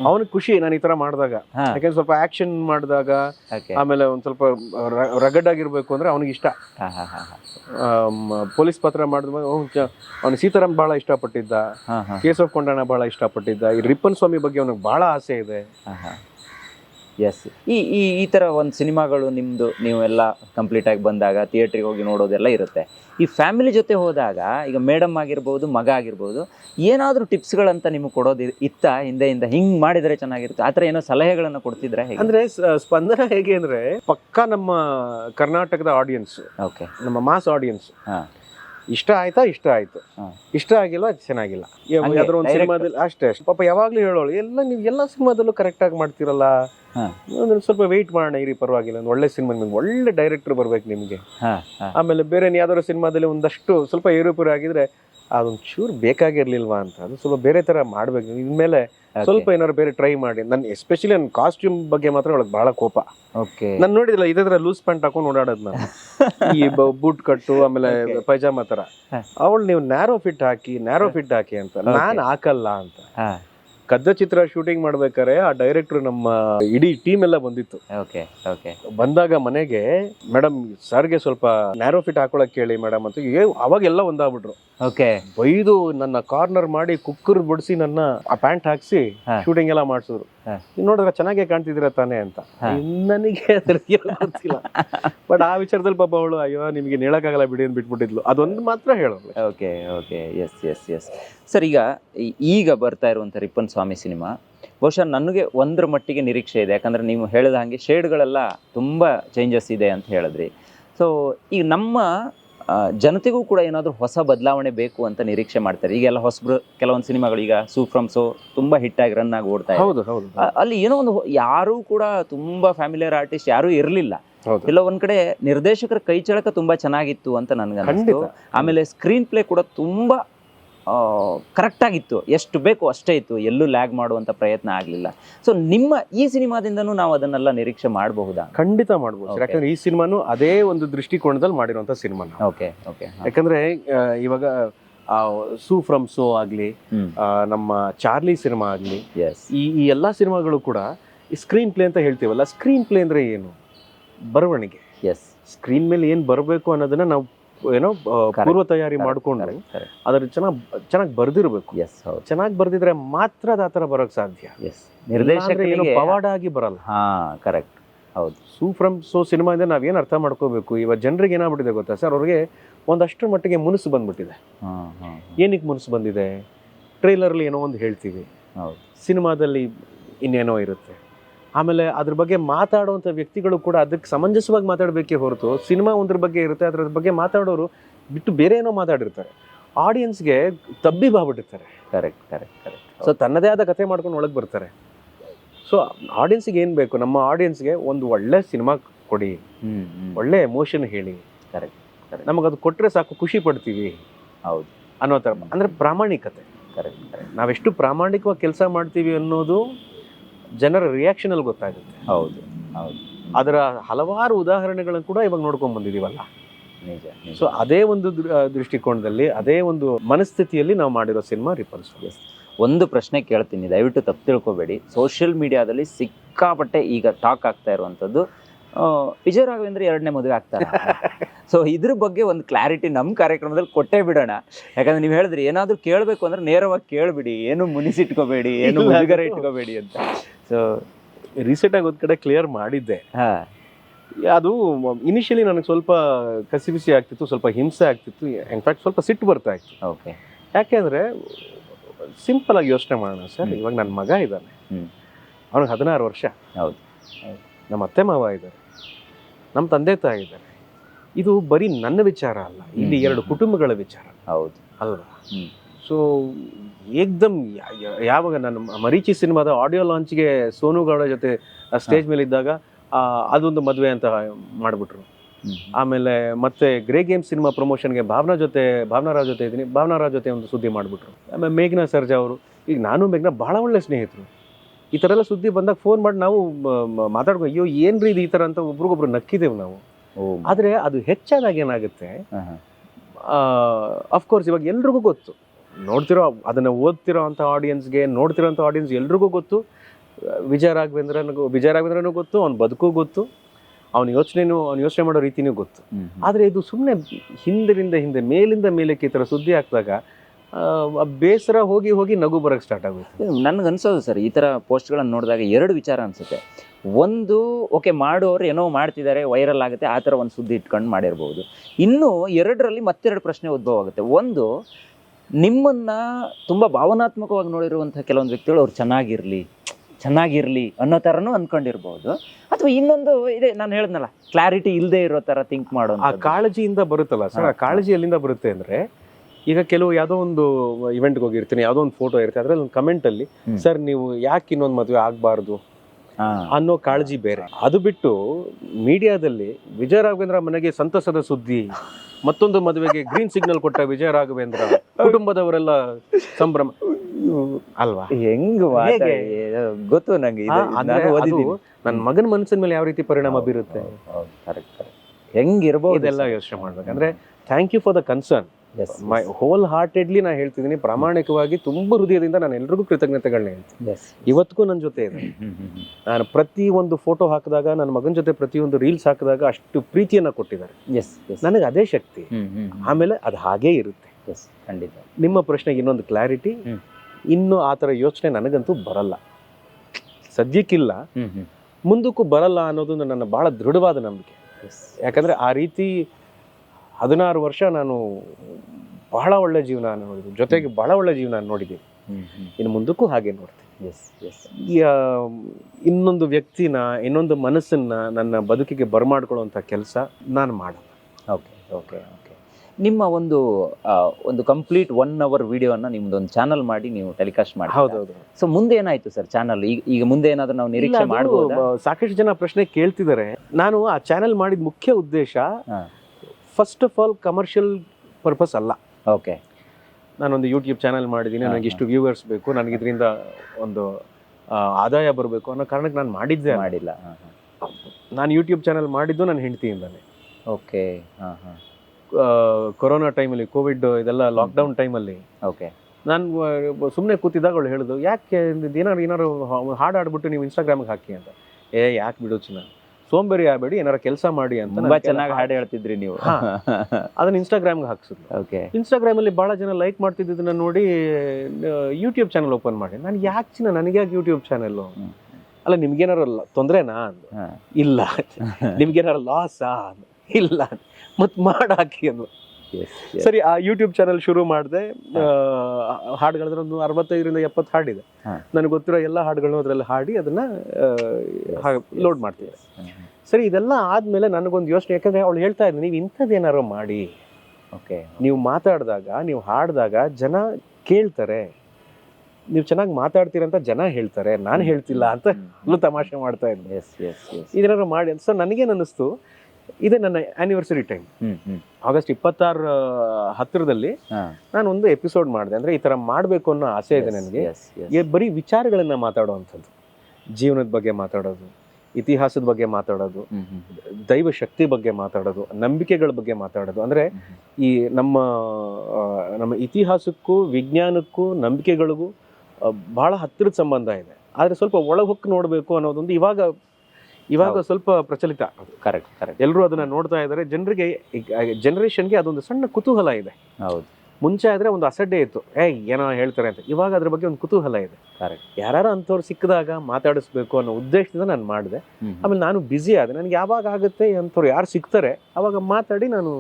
ಅವನಿಗೆ ಖುಷಿ ನಾನು ಈ ತರ ಮಾಡಿದಾಗ. ಯಾಕಂದ್ರೆ ಸ್ವಲ್ಪ ಆಕ್ಷನ್ ಮಾಡಿದಾಗ ಆಮೇಲೆ ಒಂದ್ ಸ್ವಲ್ಪ ರಗಡ್ ಆಗಿರ್ಬೇಕು ಅಂದ್ರೆ ಅವನಿಗೆ ಇಷ್ಟ. ಪೊಲೀಸ್ ಪಾತ್ರ ಮಾಡಿದ ಅವನು ಸೀತಾರಾಮ್ ಬಹಳ ಇಷ್ಟಪಟ್ಟಿದ್ದ ಕೇಶವ್ ಕೊಂಡಣ್ಣ ಬಹಳ ಇಷ್ಟಪಟ್ಟಿದ್ದ ಈ ರಿಪ್ಪನ್ ಸ್ವಾಮಿ ಬಗ್ಗೆ ಅವನಿಗೆ ಬಹಳ ಆಸೆ ಇದೆ. ಎಸ್ ಈ ಈ ಈ ಥರ ಒಂದು ಸಿನಿಮಾಗಳು ನಿಮ್ಮದು ನೀವೆಲ್ಲ ಕಂಪ್ಲೀಟ್ ಆಗಿ ಬಂದಾಗ ಥಿಯೇಟ್ರಿಗೆ ಹೋಗಿ ನೋಡೋದೆಲ್ಲ ಇರುತ್ತೆ. ಈ ಫ್ಯಾಮಿಲಿ ಜೊತೆ ಹೋದಾಗ ಈಗ ಮೇಡಮ್ ಆಗಿರ್ಬೋದು ಮಗ ಆಗಿರ್ಬೋದು ಏನಾದರೂ ಟಿಪ್ಸ್ಗಳಂತ ನಿಮಗೆ ಕೊಡೋದು ಇತ್ತ? ಹಿಂದೆ ಹಿಂದೆಯಿಂದ ಹಿಂಗೆ ಮಾಡಿದರೆ ಚೆನ್ನಾಗಿರುತ್ತೆ. ಆ ಥರ ಏನೋ ಸಲಹೆಗಳನ್ನು ಕೊಡ್ತಿದ್ರೆ ಹೇಗೆ? ಅಂದ್ರೆ ಸ್ಪಂದನ ಹೇಗೆ ಅಂದ್ರೆ ಪಕ್ಕಾ ನಮ್ಮ ಕರ್ನಾಟಕದ ಆಡಿಯನ್ಸ್ ಓಕೆ ನಮ್ಮ ಮಾಸ್ ಆಡಿಯನ್ಸ್ ಹಾ. ಇಷ್ಟ ಆಯ್ತಾ ಇಷ್ಟ ಆಯ್ತು. ಇಷ್ಟ ಆಗಿಲ್ಲ ಅದು ಚೆನ್ನಾಗಿಲ್ಲ. ಯಾವ್ದಾದ್ರು ಒಂದು ಸಿನಿಮಾದಲ್ಲಿ ಅಷ್ಟೇ ಅಷ್ಟೇ. ಪಾಪ ಯಾವಾಗ್ಲೂ ಹೇಳೋಳು ಎಲ್ಲ ನೀವು ಎಲ್ಲ ಸಿನಿಮಾದಲ್ಲೂ ಕರೆಕ್ಟ್ ಆಗಿ ಮಾಡ್ತಿರಲ್ಲ. ಸ್ವಲ್ಪ ವೆಯ್ಟ್ ಮಾಡೋಣ ಇರಿ ಪರವಾಗಿಲ್ಲ ಒಂದು ಒಳ್ಳೆ ಸಿನಿಮಾ ನಿಮ್ಗೆ ಒಳ್ಳೆ ಡೈರೆಕ್ಟರ್ ಬರ್ಬೇಕು ನಿಮಗೆ. ಆಮೇಲೆ ಬೇರೆ ಯಾವ್ದಾದ್ರು ಸಿನಿಮಾದಲ್ಲಿ ಒಂದಷ್ಟು ಸ್ವಲ್ಪ ಏರುಪೇರು ಆಗಿದ್ರೆ ಅದೊಂದು ಚೂರು ಬೇಕಾಗಿರ್ಲಿಲ್ವಾ ಅಂತ. ಅದು ಸ್ವಲ್ಪ ಬೇರೆ ತರ ಮಾಡ್ಬೇಕು. ಇನ್ಮೇಲೆ ಸ್ವಲ್ಪ ಏನಾದ್ರು ಬೇರೆ ಟ್ರೈ ಮಾಡಿ. ನನ್ ಎಸ್ಪೆಷಲಿ ನನ್ನ ಕಾಸ್ಟ್ಯೂಮ್ ಬಗ್ಗೆ ಮಾತ್ರ ಅವಳಿಗೆ ಬಹಳ ಕೋಪ. ಓಕೆ ನಾನು ನೋಡಿದಿಲ್ಲ ಇದ್ರ ಲೂಸ್ ಪ್ಯಾಂಟ್ ಹಾಕೊಂಡು ಓಡಾಡೋದು ನಾನು. ಈ ಬೂಟ್ ಕಟ್ಟು ಆಮೇಲೆ ಪೈಜಾಮಾ ತರ. ಅವಳು ನೀವು ನ್ಯಾರೋ ಫಿಟ್ ಹಾಕಿ ನ್ಯಾರೋ ಫಿಟ್ ಹಾಕಿ ಅಂತ. ನಾನು ಹಾಕಲ್ಲ ಅಂತ. ಕದ್ದ ಚಿತ್ರ ಶೂಟಿಂಗ್ ಮಾಡ್ಬೇಕಾರೆ ಆ ಡೈರೆಕ್ಟರ್ ನಮ್ಮ ಇಡೀ ಟೀಮ್ ಎಲ್ಲ ಬಂದಿತ್ತು. ಓಕೆ ಓಕೆ ಬಂದಾಗ ಮನೆಗೆ ಮೇಡಮ್ ಸರ್ಗೆ ಸ್ವಲ್ಪ ನ್ಯಾರೋ ಫಿಟ್ ಹಾಕೊಳಕ್ ಕೇಳಿ ಮೇಡಮ್ ಅಂತ ಏ ಅವಾಗೆಲ್ಲ ಒಂದಾಗ್ಬಿಟ್ರು. ಓಕೆ ಬೈದು ನನ್ನ ಕಾರ್ನರ್ ಮಾಡಿ ಕುಕ್ಕರ್ ಬಿಡಿಸಿ ನನ್ನ ಆ ಪ್ಯಾಂಟ್ ಹಾಕ್ಸಿ. ಶೂಟಿಂಗ್ ಎಲ್ಲ ಮಾಡಿಸಿದ್ರು. ನೋಡಿದ್ರೆ ಚೆನ್ನಾಗೆ ಕಾಣ್ತಿದ್ದೀರಾ ತಾನೇ ಅಂತ. ನನಗೆ ಗೊತ್ತಿಲ್ಲ. ಬಟ್ ಆ ವಿಚಾರದಲ್ಲಿ ಪಾಪ ಅವಳು ಅಯ್ಯೋ ನಿಮಗೆ ಹೇಳಕ್ಕಾಗಲ್ಲ ಬಿಡಿ ಅಂತ ಬಿಟ್ಬಿಟ್ಟಿದ್ಲು. ಅದೊಂದು ಮಾತ್ರ ಹೇಳೋದು. Okay okay yes yes yes sir ಈಗ ಈಗ ಬರ್ತಾ ಇರುವಂಥ ರಿಪ್ಪನ್ ಸ್ವಾಮಿ ಸಿನಿಮಾ ಬಹುಶಃ ನನಗೆ ಒಂದ್ರ ಮಟ್ಟಿಗೆ ನಿರೀಕ್ಷೆ ಇದೆ. ಯಾಕಂದ್ರೆ ನೀವು ಹೇಳಿದ ಹಾಗೆ ಶೇಡ್ಗಳೆಲ್ಲ ತುಂಬ ಚೇಂಜಸ್ ಇದೆ ಅಂತ ಹೇಳಿದ್ರಿ. ಸೊ ಈಗ ನಮ್ಮ ಜನತೆಗೂ ಕೂಡ ಏನಾದರೂ ಹೊಸ ಬದಲಾವಣೆ ಬೇಕು ಅಂತ ನಿರೀಕ್ಷೆ ಮಾಡ್ತಾರೆ. ಈಗೆಲ್ಲ ಹೊಸಬ್ರು ಕೆಲವೊಂದು ಸಿನಿಮಾಗಳು ಈಗ ಸೂ ಫ್ರಮ್ ಸೋ ತುಂಬ ಆಗಿ ರನ್ ಆಗಿ ಓಡ್ತಾ ಇದೆ. ಅಲ್ಲಿ ಏನೋ ಒಂದು ಯಾರೂ ಕೂಡ ತುಂಬ ಫ್ಯಾಮಿಲಿಯರ್ ಆರ್ಟಿಸ್ಟ್ ಯಾರೂ ಇರಲಿಲ್ಲ. ಇಲ್ಲ ಒಂದ್ ಕಡೆ ನಿರ್ದೇಶಕರ ಕೈ ಚಳಕ ತುಂಬಾ ಚೆನ್ನಾಗಿತ್ತು ಅಂತ ನನ್ಗೆ ಅನಿಸ್ತು ಆಮೇಲೆ ಸ್ಕ್ರೀನ್ ಪ್ಲೇ ಕೂಡ ತುಂಬಾ ಕರೆಕ್ಟ್ ಆಗಿತ್ತು. ಎಷ್ಟು ಬೇಕು ಅಷ್ಟೇ ಇತ್ತು. ಎಲ್ಲೂ ಲ್ಯಾಗ್ ಮಾಡುವಂತ ಪ್ರಯತ್ನ ಆಗಲಿಲ್ಲ. ಸೊ ನಿಮ್ಮ ಈ ಸಿನಿಮಾದಿಂದನೂ ನಾವು ಅದನ್ನೆಲ್ಲ ನಿರೀಕ್ಷೆ ಮಾಡಬಹುದಾ? ಖಂಡಿತ ಮಾಡ್ಬೋದು ಯಾಕಂದ್ರೆ ಈ ಸಿನಿಮಾನು ಅದೇ ಒಂದು ದೃಷ್ಟಿಕೋನದಲ್ಲಿ ಮಾಡಿರುವಂತ ಸಿನಿಮಾ ಓಕೆ ಓಕೆ ಯಾಕಂದ್ರೆ ಇವಾಗ ಸೂ ಫ್ರಮ್ ಸೋ ಆಗ್ಲಿ ನಮ್ಮ ಚಾರ್ಲಿ ಸಿನಿಮಾ ಆಗ್ಲಿ ಎಸ್ ಈ ಈ ಎಲ್ಲಾ ಸಿನಿಮಾಗಳು ಕೂಡ ಸ್ಕ್ರೀನ್ ಪ್ಲೇ ಅಂತ ಹೇಳ್ತೀವಲ್ಲ ಸ್ಕ್ರೀನ್ ಪ್ಲೇ ಅಂದ್ರೆ ಏನು? ಬರವಣಿಗೆ. ಎಸ್ ಸ್ಕ್ರೀನ್ ಮೇಲೆ ಏನ್ ಬರಬೇಕು ಅನ್ನೋದನ್ನ ನಾವು ಏನೋ ಪೂರ್ವ ತಯಾರಿ ಮಾಡಿಕೊಂಡ್ರೆ ಅದ್ರ ಚೆನ್ನಾಗಿ ಚೆನ್ನಾಗಿ ಬರ್ದಿರ್ಬೇಕು. ಎಸ್ ಹೌದು. ಚೆನ್ನಾಗಿ ಬರ್ದಿದ್ರೆ ಮಾತ್ರ ಅದು ಆ ಥರ ಬರೋಕ್ ಸಾಧ್ಯ. ಎಸ್ ನಿರ್ದೇಶಕರಿಗೆ ಪವಾಡ ಆಗಿ ಬರಲ್ಲ. ಹಾ ಕರೆಕ್ಟ್ ಹೌದು. ಸೂ ಫ್ರಮ್ ಸೋ ಇಂದ ನಾವೇನು ಅರ್ಥ ಮಾಡ್ಕೋಬೇಕು? ಇವಾಗ ಜನರಿಗೆ ಏನಾಗ್ಬಿಟ್ಟಿದೆ ಗೊತ್ತಾ ಸರ್? ಅವ್ರಿಗೆ ಒಂದಷ್ಟು ಮಟ್ಟಿಗೆ ಮುನಸು ಬಂದ್ಬಿಟ್ಟಿದೆ. ಏನಕ್ಕೆ ಮುನಸು ಬಂದಿದೆ? ಟ್ರೈಲರ್ಲಿ ಏನೋ ಒಂದು ಹೇಳ್ತೀವಿ. ಹೌದು. ಸಿನಿಮಾದಲ್ಲಿ ಇನ್ನೇನೋ ಇರುತ್ತೆ. ಆಮೇಲೆ ಅದ್ರ ಬಗ್ಗೆ ಮಾತಾಡುವಂಥ ವ್ಯಕ್ತಿಗಳು ಕೂಡ ಅದಕ್ಕೆ ಸಮಂಜಸವಾಗಿ ಮಾತಾಡಬೇಕೇ ಹೊರತು ಸಿನಿಮಾ ಒಂದ್ರ ಬಗ್ಗೆ ಇರುತ್ತೆ ಅದ್ರ ಬಗ್ಗೆ ಮಾತಾಡೋರು ಬಿಟ್ಟು ಬೇರೆ ಏನೋ ಮಾತಾಡಿರ್ತಾರೆ. ಆಡಿಯನ್ಸ್ಗೆ ತಬ್ಬಿ ಬಾಬಿಟ್ಟಿರ್ತಾರೆ ಕರೆಕ್ಟ್ ಕರೆಕ್ಟ್ ಕರೆಕ್ಟ್ ಸೊ ತನ್ನದೇ ಆದ ಕತೆ ಮಾಡ್ಕೊಂಡು ಒಳಗೆ ಬರ್ತಾರೆ. ಸೊ ಆಡಿಯನ್ಸ್ಗೆ ಏನು ಬೇಕು? ನಮ್ಮ ಆಡಿಯನ್ಸ್ಗೆ ಒಂದು ಒಳ್ಳೆ ಸಿನಿಮಾ ಕೊಡಿ. ಒಳ್ಳೆ ಎಮೋಷನ್ ಹೇಳಿ. ಕರೆಕ್ಟ್ ನಮಗೆ ನಮಗದು ಕೊಟ್ಟರೆ ಸಾಕು ಖುಷಿ ಪಡ್ತೀವಿ ಹೌದು. ಅನ್ನೋ ಥರ ಅಂದರೆ ಪ್ರಾಮಾಣಿಕತೆ. ಕರೆಕ್ಟ್ ಕರೆಕ್ಟ್ ನಾವೆಷ್ಟು ಪ್ರಾಮಾಣಿಕವಾಗಿ ಕೆಲಸ ಮಾಡ್ತೀವಿ ಅನ್ನೋದು ಜನರ ರಿಯಾಕ್ಷನಲ್ಲಿ ಗೊತ್ತಾಗುತ್ತೆ. ಹೌದು ಹೌದು. ಅದರ ಹಲವಾರು ಉದಾಹರಣೆಗಳನ್ನು ಕೂಡ ಇವಾಗ ನೋಡ್ಕೊಂಡ್ ಬಂದಿದೀವಲ್ಲ? ನಿಜ ಸೊ ಅದೇ ಒಂದು ದೃಷ್ಟಿಕೋನದಲ್ಲಿ ಅದೇ ಒಂದು ಮನಸ್ಥಿತಿಯಲ್ಲಿ ನಾವು ಮಾಡಿರೋ ಸಿನಿಮಾ ರಿಪಲ್ಸ್ ಒಂದು ಪ್ರಶ್ನೆ ಕೇಳ್ತೀನಿ ದಯವಿಟ್ಟು ತಪ್ಪು ತಿಳ್ಕೊಬೇಡಿ. ಸೋಷಿಯಲ್ ಮೀಡಿಯಾದಲ್ಲಿ ಸಿಕ್ಕಾಪಟ್ಟೆ ಈಗ ಟಾಕ್ ಆಗ್ತಾ ಇರುವಂಥದ್ದು ವಿಜಯ ರಾಘವೇಂದ್ರ ಎರಡನೇ ಮದುವೆ ಆಗ್ತಾರೆ? ಸೊ ಇದ್ರ ಬಗ್ಗೆ ಒಂದು ಕ್ಲಾರಿಟಿ ನಮ್ಮ ಕಾರ್ಯಕ್ರಮದಲ್ಲಿ ಕೊಟ್ಟೇ ಬಿಡೋಣ. ಯಾಕಂದ್ರೆ ನೀವು ಹೇಳಿದ್ರಿ ಏನಾದರೂ ಕೇಳಬೇಕು ಅಂದ್ರೆ ನೇರವಾಗಿ ಕೇಳಬಿಡಿ. ಏನು ಮುನಿಸಿಟ್ಕೋಬೇಡಿ ಏನು ಮುಗರ ಇಟ್ಕೋಬೇಡಿ ಅಂತ. ಸೊ ರೀಸೆಂಟಾಗಿ ಒಂದು ಕಡೆ ಕ್ಲಿಯರ್ ಮಾಡಿದ್ದೆ. ಹಾ. ಅದು ಇನಿಷಿಯಲಿ ನನಗೆ ಸ್ವಲ್ಪ ಕಸಿಬಿಸಿ ಆಗ್ತಿತ್ತು ಸ್ವಲ್ಪ ಹಿಂಸೆ ಆಗ್ತಿತ್ತು. ಇನ್ಫ್ಯಾಕ್ಟ್ ಸ್ವಲ್ಪ ಸಿಟ್ಟು ಬರ್ತಾ ಇತ್ತು. ಓಕೆ ಯಾಕೆಂದ್ರೆ ಸಿಂಪಲ್ ಆಗಿ ಯೋಚನೆ ಮಾಡೋಣ ಸರ್. ಇವಾಗ ನನ್ನ ಮಗ ಇದ್ದಾನೆ. ಅವನಿಗೆ ಹದಿನಾರು ವರ್ಷ. ಹೌದು. ನಮ್ಮ ಅತ್ತೆ ಮಾವ ಇದ್ದಾರೆ. ನಮ್ಮ ತಂದೆ ತಾಯಿದ್ದಾರೆ ಇದು ಬರೀ ನನ್ನ ವಿಚಾರ ಅಲ್ಲ ಇಲ್ಲಿ ಎರಡು ಕುಟುಂಬಗಳ ವಿಚಾರ. ಹೌದು. ಅಲ್ವಾ. ಸೊ ಏಕ್ದಮ್ ಯಾವಾಗ ನಾನು ಮರೀಚಿ ಸಿನಿಮಾದ ಆಡಿಯೋ ಲಾಂಚ್ಗೆ ಸೋನು ಗೌಡ ಜೊತೆ ಸ್ಟೇಜ್ ಮೇಲೆ ಇದ್ದಾಗ ಅದೊಂದು ಮದುವೆ ಅಂತ ಮಾಡಿಬಿಟ್ರು. ಆಮೇಲೆ ಮತ್ತೆ ಗ್ರೇ ಗೇಮ್ ಸಿನಿಮಾ ಪ್ರಮೋಷನ್ಗೆ ಭಾವನಾ ಜೊತೆ ಭಾವನಾ ರಾವ್ ಜೊತೆ ಇದ್ದೀನಿ. ಭಾವನಾ ರಾವ್ ಜೊತೆ ಒಂದು ಸುದ್ದಿ ಮಾಡಿಬಿಟ್ರು. ಆಮೇಲೆ ಮೇಘನಾ ಸರ್ಜಾ ಅವರು ಈಗ ನಾನು ಮೇಘನಾ ಬಹಳ ಒಳ್ಳೆ ಸ್ನೇಹಿತರು. ಈ ಥರ ಎಲ್ಲ ಸುದ್ದಿ ಬಂದಾಗ ಫೋನ್ ಮಾಡಿ ನಾವು ಮಾತಾಡ್ಕೊ ಅಯ್ಯೋ ಏನ್ರಿ ಇದು ಈ ಥರ ಅಂತ ಒಬ್ರಿಗೊಬ್ರು ನಕ್ಕಿದ್ದೇವೆ ನಾವು. ಆದರೆ ಅದು ಹೆಚ್ಚಾದಾಗ ಏನಾಗುತ್ತೆ. ಅಫ್ಕೋರ್ಸ್ ಇವಾಗ ಎಲ್ರಿಗೂ ಗೊತ್ತು. ನೋಡ್ತಿರೋ ಅದನ್ನು ಓದ್ತಿರೋ ಅಂಥ ಆಡಿಯನ್ಸ್ಗೆ ನೋಡ್ತಿರೋ ಅಂಥ ಆಡಿಯನ್ಸ್ ಎಲ್ರಿಗೂ ಗೊತ್ತು. ವಿಜಯ ರಾಘವೇಂದ್ರನಿಗೂ ವಿಜಯ ರಾಘವೇಂದ್ರನೂ ಗೊತ್ತು ಅವ್ನ ಬದುಕು ಗೊತ್ತು. ಅವ್ನ ಯೋಚನೆನೂ ಅವ್ನು ಯೋಚನೆ ಮಾಡೋ ರೀತಿನೂ ಗೊತ್ತು. ಆದರೆ ಇದು ಸುಮ್ಮನೆ ಹಿಂದಿನಿಂದ ಹಿಂದೆ ಮೇಲಿಂದ ಮೇಲಕ್ಕೆ ಈ ಥರ ಸುದ್ದಿ ಹಾಕಿದಾಗ ಬೇಸರ ಹೋಗಿ ಹೋಗಿ ನಗು ಬರೋಕ್ಕೆ ಸ್ಟಾರ್ಟ್ ಆಗುತ್ತೆ ನನಗೆ ಅನ್ಸೋದು ಸರ್ ಈ ಥರ ಪೋಸ್ಟ್ಗಳನ್ನು ನೋಡಿದಾಗ ಎರಡು ವಿಚಾರ ಅನಿಸುತ್ತೆ. ಒಂದು ಓಕೆ ಮಾಡೋರು ಏನೋ ಮಾಡ್ತಿದ್ದಾರೆ ವೈರಲ್ ಆಗುತ್ತೆ ಆ ಥರ ಒಂದು ಸುದ್ದಿ ಇಟ್ಕೊಂಡು ಮಾಡಿರ್ಬೋದು. ಇನ್ನು ಎರಡರಲ್ಲಿ ಮತ್ತೆರಡು ಪ್ರಶ್ನೆ ಉದ್ಭವ ಆಗುತ್ತೆ ಒಂದು ನಿಮ್ಮನ್ನು ತುಂಬ ಭಾವನಾತ್ಮಕವಾಗಿ ನೋಡಿರುವಂಥ ಕೆಲವೊಂದು ವ್ಯಕ್ತಿಗಳು ಅವ್ರು ಚೆನ್ನಾಗಿರಲಿ ಚೆನ್ನಾಗಿರಲಿ ಅನ್ನೋ ಥರನೂ ಅಂದ್ಕೊಂಡಿರ್ಬೋದು ಅಥವಾ ಇನ್ನೊಂದು ಇದೆ ನಾನು ಹೇಳಿದ್ನಲ್ಲ ಕ್ಲಾರಿಟಿ ಇಲ್ಲದೆ ಇರೋ ಥರ ಥಿಂಕ್ ಮಾಡೋ ಆ ಕಾಳಜಿಯಿಂದ ಬರುತ್ತಲ್ಲ ಸರ್ ಆ ಕಾಳಜಿ ಎಲ್ಲಿಂದ ಬರುತ್ತೆ ಅಂದ್ರೆ ಈಗ ಕೆಲವು ಯಾವುದೋ ಒಂದು ಇವೆಂಟ್ಗೆ ಹೋಗಿರ್ತೀನಿ ಯಾವುದೋ ಒಂದು ಫೋಟೋ ಇರುತ್ತೆ ಅದರಲ್ಲಿ ಒಂದು ಕಮೆಂಟಲ್ಲಿ ಸರ್ ನೀವು ಯಾಕೆ ಇನ್ನೊಂದು ಮದುವೆ ಆಗಬಾರ್ದು? ಅನ್ನೋ ಕಾಳಜಿ ಬೇರೆ. ಅದು ಬಿಟ್ಟು ಮೀಡಿಯಾದಲ್ಲಿ ವಿಜಯ ರಾಘವೇಂದ್ರ ಮನೆಗೆ ಸಂತಸದ ಸುದ್ದಿ ಮತ್ತೊಂದು ಮದುವೆಗೆ ಗ್ರೀನ್ ಸಿಗ್ನಲ್ ಕೊಟ್ಟ ವಿಜಯ ರಾಘವೇಂದ್ರ ಕುಟುಂಬದವರೆಲ್ಲ ಸಂಭ್ರಮ. ಅಲ್ವಾ? ಹೆಂಗ್? ಗೊತ್ತು ನಂಗೆ ನನ್ನ ಮಗನ ಮನಸ್ಸಿನ ಮೇಲೆ ಯಾವ ರೀತಿ ಪರಿಣಾಮ ಬೀರುತ್ತೆ? ಹೆಂಗಿರ್ಬೋದು ಇದೆಲ್ಲ ಯೋಚನೆ ಮಾಡ್ಬೇಕಂದ್ರೆ thank you for the concern my wholeheartedly ನಾನು ಹೇಳ್ತಿದ್ದೀನಿ ಪ್ರಾಮಾಣಿಕವಾಗಿ ತುಂಬ ಹೃದಯದಿಂದ ನಾನು ಎಲ್ರಿಗೂ ಕೃತಜ್ಞತೆಗಳನ್ನ ಹೇಳ್ತೀನಿ. ಇವತ್ತಿಗೂ ನನ್ನ ಜೊತೆ ಇದೆ. ನಾನು ಪ್ರತಿ ಒಂದು ಫೋಟೋ ಹಾಕಿದಾಗ ನನ್ನ ಮಗನ ಜೊತೆ ಪ್ರತಿಯೊಂದು ರೀಲ್ಸ್ ಹಾಕಿದಾಗ ಅಷ್ಟು ಪ್ರೀತಿಯನ್ನು ಕೊಟ್ಟಿದ್ದಾರೆ. ನನಗೆ ಅದೇ ಶಕ್ತಿ. ಆಮೇಲೆ ಅದು ಹಾಗೇ ಇರುತ್ತೆ. ಖಂಡಿತ. ನಿಮ್ಮ ಪ್ರಶ್ನೆಗೆ ಇನ್ನೊಂದು ಕ್ಲಾರಿಟಿ. ಇನ್ನು ಆ ಥರ ಯೋಚನೆ ನನಗಂತೂ ಬರಲ್ಲ. ಸದ್ಯಕ್ಕಿಲ್ಲ. ಮುಂದಕ್ಕೂ ಬರಲ್ಲ ಅನ್ನೋದು ನನ್ನ ಬಹಳ ದೃಢವಾದ ನಂಬಿಕೆ. ಯಾಕಂದ್ರೆ ಆ ರೀತಿ ಹದಿನಾರು ವರ್ಷ ನಾನು ಬಹಳ ಒಳ್ಳೆ ಜೀವನ ನೋಡಿದ್ದೀನಿ ಜೊತೆಗೆ ಬಹಳ ಒಳ್ಳೆ ಜೀವನ ನೋಡಿದ್ದೀನಿ. ಇನ್ನು ಮುಂದಕ್ಕೂ ಹಾಗೆ ನೋಡ್ತೀನಿ. ಈ, ಎಸ್ ಇನ್ನೊಂದು ವ್ಯಕ್ತಿನ ಇನ್ನೊಂದು ಮನಸ್ಸನ್ನ ನನ್ನ ಬದುಕಿಗೆ ಬರಮಾಡ್ಕೊಳ್ಳುವಂಥ ಕೆಲಸ ನಾನು ಮಾಡಲ್ಲ. ಓಕೆ ಓಕೆ ಓಕೆ ನಿಮ್ಮ ಒಂದು ಒಂದು ಕಂಪ್ಲೀಟ್ ಒನ್ ಅವರ್ ವಿಡಿಯೋನ ನಿಮ್ದೊಂದು ಚಾನಲ್ ಮಾಡಿ ನೀವು ಟೆಲಿಕಾಸ್ಟ್ ಮಾಡಿ ಹೌದೌದು. ಸೊ ಮುಂದೆ ಏನಾಯ್ತು ಸರ್ ಚಾನಲ್ ಈಗ ಈಗ ಮುಂದೆ ಏನಾದ್ರೂ ನಾವು ನಿರೀಕ್ಷೆ ಮಾಡಬಹುದು ಸಾಕಷ್ಟು ಜನ ಪ್ರಶ್ನೆ ಕೇಳ್ತಿದ್ದಾರೆ. ನಾನು ಆ ಚಾನಲ್ ಮಾಡಿದ ಮುಖ್ಯ ಉದ್ದೇಶ. First of all commercial purpose ಅಲ್ಲ. ಓಕೆ ನಾನೊಂದು ಯೂಟ್ಯೂಬ್ ಚಾನಲ್ ಮಾಡಿದ್ದೀನಿ ನನಗೆ ಇಷ್ಟು ವ್ಯೂವರ್ಸ್ ಬೇಕು ನನಗೆ ಇದರಿಂದ ಒಂದು ಆದಾಯ ಬರಬೇಕು ಅನ್ನೋ ಕಾರಣಕ್ಕೆ ನಾನು ಮಾಡಿದ್ದೆ. ಮಾಡಿಲ್ಲ ನಾನು ಯೂಟ್ಯೂಬ್ ಚಾನಲ್ ಮಾಡಿದ್ದು ನನ್ನ ಹೆಂಡತಿಯಿಂದಾನೆ. ಓಕೆ ಹಾಂ ಹಾಂ. ಕೊರೋನಾ ಟೈಮಲ್ಲಿ ಕೋವಿಡ್ ಇದೆಲ್ಲ ಲಾಕ್ಡೌನ್ ಟೈಮಲ್ಲಿ ಓಕೆ ನಾನು ಸುಮ್ಮನೆ ಕೂತಿದ್ದಾಗ ಅವಳು ಹೇಳಿದ್ರು ಯಾಕೆ ಏನಾದ್ರು ಏನಾರು ಹಾ- ಹಾಡು ಆಡ್ಬಿಟ್ಟು ನೀವು ಇನ್ಸ್ಟಾಗ್ರಾಮಿಗೆ ಹಾಕಿ ಅಂತ. ಏ ಯಾಕೆ ಬಿಡು ಚಿನ್ನ? ಸೋಂಬೇರಿ ಆಗ್ಬೇಡಿ ಏನಾರ ಕೆಲಸ ಮಾಡಿ ಅಂತ ತುಂಬಾ ಚೆನ್ನಾಗಿ ಹಾಡು ಹೇಳ್ತಿದ್ರಿ ನೀವು. ಹಾ. ಅದನ್ನ ಇನ್ಸ್ಟಾಗ್ರಾಮ್ಗೆ ಹಾಕ್ಸಿದ್ರು. ಓಕೆ ಇನ್ಸ್ಟಾಗ್ರಾಮ್ ಅಲ್ಲಿ ಬಹಳ ಜನ ಲೈಕ್ ಮಾಡ್ತಿದ್ದನ್ನ ನೋಡಿ ಯೂಟ್ಯೂಬ್ ಚಾನಲ್ ಓಪನ್ ಮಾಡಿ. ನಾನು ಯಾಕೆ ಚಿನ್ನ ನನಗೆ ಯಾಕೆ ಯೂಟ್ಯೂಬ್ ಚಾನಲ್ ಹ್ಮ್. ಅಲ್ಲ ನಿಮ್ಗೇನಾರು ತೊಂದ್ರೆನಾ ಅಂದ. ಇಲ್ಲ. ನಿಮ್ಗೇನಾರು ಲಾಸಾ ಇಲ್ಲ. ಮತ್ ಮಾಡಾಕಿ ಅಂದ್ಲು ಸರಿ ಆ ಯೂಟ್ಯೂಬ್ ಚಾನಲ್ ಶುರು ಮಾಡಿದೆ. ಹಾಡುಗಳಂದ್ರೆ ಒಂದು ಅರವತ್ತೈದರಿಂದ ಎಪ್ಪತ್ತು ಹಾಡಿದೆ. ನನಗೆ ಗೊತ್ತಿರೋ ಎಲ್ಲ ಹಾಡುಗಳನ್ನು ಅದರಲ್ಲಿ ಹಾಡಿ ಅದನ್ನ ಲೋಡ್ ಮಾಡ್ತಿದ್ದೆ ಸರಿ ಇದೆಲ್ಲ ಆದ್ಮೇಲೆ ನನಗೊಂದು ಯೋಚನೆ ಯಾಕಂದ್ರೆ ಅವಳು ಹೇಳ್ತಾ ಇದ್ದೆ ನೀವು ಇಂಥದ್ದೇನಾರು ಮಾಡಿ. ಓಕೆ ನೀವು ಮಾತಾಡಿದಾಗ ನೀವು ಹಾಡಿದಾಗ ಜನ ಕೇಳ್ತಾರೆ. ನೀವು ಚೆನ್ನಾಗಿ ಮಾತಾಡ್ತೀರಂತ ಜನ ಹೇಳ್ತಾರೆ. ನಾನು ಹೇಳ್ತಿಲ್ಲ ಅಂತ ತಮಾಷೆ ಮಾಡ್ತಾ ಇದ್ದೆ ಎಸ್ ಎಸ್ ಎಸ್ ಇದನ್ನಾರು ಮಾಡಿ ಸೊ ನನಗೇನು ಅನ್ನಿಸ್ತು ಇದೇ ನನ್ನ ಆನಿವರ್ಸರಿ ಟೈಮ್ ಆಗಸ್ಟ್ ಇಪ್ಪತ್ತಾರು ಹತ್ತಿರದಲ್ಲಿ ನಾನು ಒಂದು ಎಪಿಸೋಡ್ ಮಾಡಿದೆ. ಅಂದ್ರೆ ಈ ತರ ಮಾಡಬೇಕು ಅನ್ನೋ ಆಸೆ ಇದೆ ನನಗೆ. ಬರೀ ವಿಚಾರಗಳನ್ನ ಮಾತಾಡುವಂಥದ್ದು. ಜೀವನದ ಬಗ್ಗೆ ಮಾತಾಡೋದು ಇತಿಹಾಸದ ಬಗ್ಗೆ ಮಾತಾಡೋದು ದೈವ ಶಕ್ತಿ ಬಗ್ಗೆ ಮಾತಾಡೋದು ನಂಬಿಕೆಗಳ ಬಗ್ಗೆ ಮಾತಾಡೋದು. ಅಂದ್ರೆ ಈ ನಮ್ಮ ನಮ್ಮ ಇತಿಹಾಸಕ್ಕೂ ವಿಜ್ಞಾನಕ್ಕೂ ನಂಬಿಕೆಗಳಿಗೂ ಬಹಳ ಹತ್ತಿರದ ಸಂಬಂಧ ಇದೆ. ಆದ್ರೆ ಸ್ವಲ್ಪ ಒಳಗೆ ಹೊಕ್ಕು ನೋಡಬೇಕು ಅನ್ನೋದೊಂದು ಇವಾಗ ಇವಾಗ. ಸ್ವಲ್ಪ ಪ್ರಚಲಿತ. ಕರೆಕ್ಟ್ ಕರೆಕ್ಟ್ ಎಲ್ಲರೂ ಅದನ್ನ ನೋಡ್ತಾ ಇದ್ದಾರೆ ಜನರಿಗೆ ಜನರೇಷನ್ಗೆ ಅದೊಂದು ಸಣ್ಣ ಕುತೂಹಲ ಇದೆ. ಹೌದು. ಮುಂಚೆ ಆದ್ರೆ ಒಂದು ಅಸಡ್ಡೆ ಇತ್ತು. ಏ ಏನೋ ಹೇಳ್ತಾರೆ ಅಂತ. ಇವಾಗ ಅದ್ರ ಬಗ್ಗೆ ಒಂದು ಕುತೂಹಲ ಇದೆ. ಕರೆಕ್ಟ್ ಯಾರು ಅಂಥವ್ರು ಸಿಕ್ಕಿದಾಗ ಮಾತಾಡಿಸ್ಬೇಕು ಅನ್ನೋ ಉದ್ದೇಶದಿಂದ ನಾನು ಮಾಡಿದೆ. ಆಮೇಲೆ ನಾನು ಬ್ಯುಸಿ ಆದೆ. ನನಗೆ ಯಾವಾಗ ಆಗುತ್ತೆ ಅಂಥವ್ರು ಯಾರು ಸಿಗ್ತಾರೆ ಅವಾಗ ಮಾತಾಡಿ ನಾನು